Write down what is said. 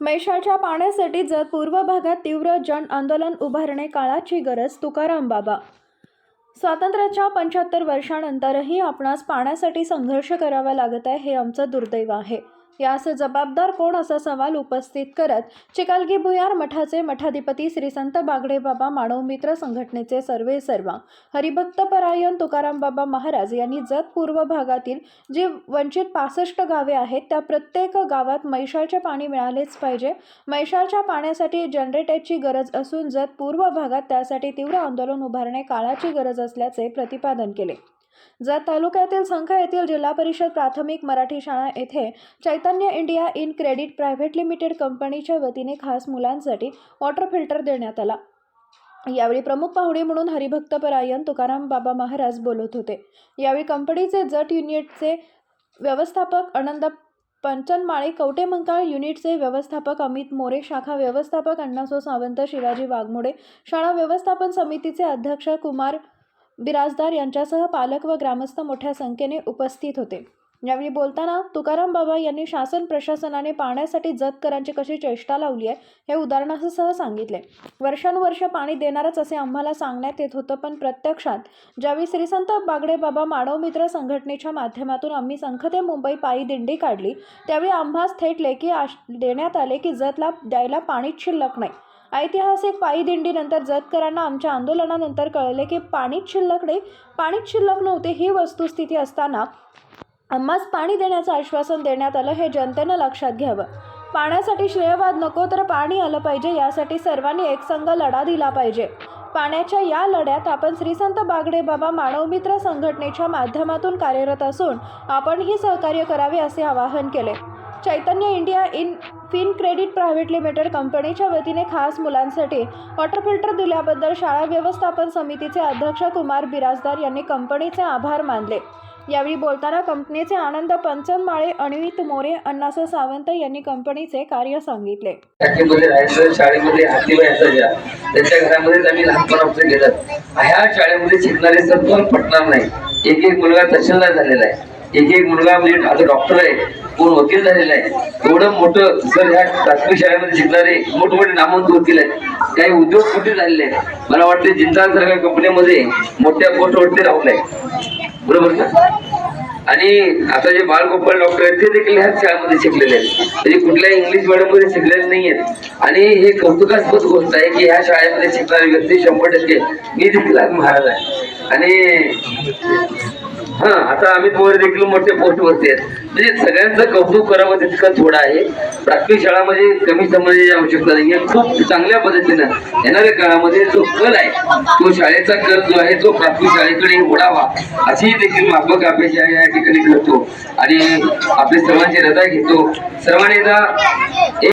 मैशाच्या पाण्यासाठी जर पूर्व भागात तीव्र जन आंदोलन उभारणे काळाची गरज तुकाराम बाबा. स्वातंत्र्याच्या पंच्याहत्तर वर्षानंतरही आपणास पाण्यासाठी संघर्ष करावा लागत आहे हे आमचं दुर्दैव आहे. यास जबाबदार कोण असा सवाल उपस्थित करत? चिकालगी भुयार मठाचे मठाधिपती श्री संत बागडे बाबा मानव मित्र संघटनेचे सर्वे सर्वा. हरिभक्त परायण तुकाराम बाबा महाराज यांनी जत पूर्व भागातील जी वंचित पासष्ट गावे आहेत त्या प्रत्येक गावात मैशाचे पाणी मिळालेच पाहिजे. मैशाच्या पाण्यासाठी जनरेटरची गरज असून जत पूर्व भागात त्यासाठी तीव्र आंदोलन उभारणे काळाची गरज असल्याचे प्रतिपादन केले. जत तालुक्यातील संख येथील जिल्हा परिषद प्राथमिक मराठी शाळा येथे Chaitanya India in credit private limited कंपनीच्या वतीने खास मुलांसाठी वॉटर फिल्टर देण्यात आला. यावेळी प्रमुख पाहुणे म्हणून हरिभक्तपरायण तुकाराम बाबा महाराज बोलत होते. यावेळी कंपनीचे जट युनिटचे व्यवस्थापक आनंद पंचनमाळे कवटेमंकाळ युनिटचे व्यवस्थापक अमित मोरे शाखा व्यवस्थापक अण्णासो सावंत शिवाजी वाघमोडे शाळा व्यवस्थापन समितीचे अध्यक्ष कुमार बिराजदार यांच्यासह पालक व ग्रामस्थ मोठ्या संख्येने उपस्थित होते. यावेळी बोलताना तुकाराम बाबा यांनी शासन प्रशासनाने पाण्यासाठी जतकरांची कशी चेष्टा लावली आहे हे उदाहरणासह सांगितले. वर्षानुवर्ष पाणी देणारच असे आम्हाला सांगण्यात येत होतं पण प्रत्यक्षात ज्यावेळी श्रीसंत बागडे बाबा मानव मित्र संघटनेच्या माध्यमातून आम्ही संख ते मुंबई पायी दिंडी काढली त्यावेळी आम्हास थेट लेखी आश देण्यात आले की जतला द्यायला पाणीच शिल्लक नाही. ऐतिहासिक पायी दिंडीनंतर जतकरांना आमच्या आंदोलनानंतर कळले की पाणीच शिल्लकडे पाणीत पाणीच शिल्लक नव्हते ही वस्तुस्थिती असताना आम्हास पाणी देण्याचं आश्वासन देण्यात आलं हे जनतेनं लक्षात घ्यावं. पाण्यासाठी श्रेयवाद नको तर पाणी आलं पाहिजे यासाठी सर्वांनी एकसंघ लढा दिला पाहिजे. पाण्याच्या या लढ्यात आपण श्रीसंत बागडे बाबा मानवमित्र संघटनेच्या माध्यमातून कार्यरत असून आपणही सहकार्य करावे असे आवाहन केले. Chaitanya India in fin credit private limited कंपनीच्या वतीने खास मुलांसाठी वॉटर फिल्टर दिल्याबद्दल शाळा व्यवस्थापन समितीचे अध्यक्ष कुमार बिराजदार यांनी कंपनीचे आभार मानले. यावेळी बोलताना कंपनीचे आनंद पंचन माळे अनिवित मोरे अण्णासो सावंत यांनी कंपनीचे कार्य सांगितले. शाळेमध्ये शाळेमध्ये त्यांच्या घरामध्ये आम्ही लहानपणापासून गेलं ह्या शाळेमध्ये शिकणारे सत्वर पटणार नाही. एक एक मुलगा तहसीलदार झालेला आहे. एक एक मुलगा म्हणजे आता डॉक्टर आहे. कोण वकील झालेला आहे? एवढं मोठं सर ह्या प्राथमिक शाळेमध्ये शिकणारे मोठमोठे नामवंत वकील आहेत काही उद्योग कुठे झालेले आहेत? मला वाटते जिंदाल सारख्या कंपनीमध्ये मोठ्या पोस्टवरती राहुल आहे. बरोबर का? आणि आता जे बाळगोपाल डॉक्टर आहेत ते देखील ह्याच शाळेमध्ये शिकलेले आहेत. म्हणजे कुठल्याही इंग्लिश मीडियममध्ये शिकलेले नाही आहेत. आणि हे कौतुकास्पद गोष्ट आहे की ह्या शाळेमध्ये शिकणारे व्यक्ती शंभर टक्के मी देखील आज महाराज आहे आणि हा आता अमित मोरे देखील मोठे पोस्ट वरती आहेत. म्हणजे सगळ्यांचं कौतुक करावं तितकं थोडं आहे. प्राथमिक शाळामध्ये म्हणजे कमी समजण्याची आवश्यकता नाही आहे खूप चांगल्या पद्धतीनं येणाऱ्या काळामध्ये जो कल आहे तो शाळेचा कल जो आहे तो प्राथमिक शाळेकडे उडावा अशी देखील माफक अपेक्षा या ठिकाणी करतो. आणि आपले सर्वांची रजा घेतो. सर्वांनी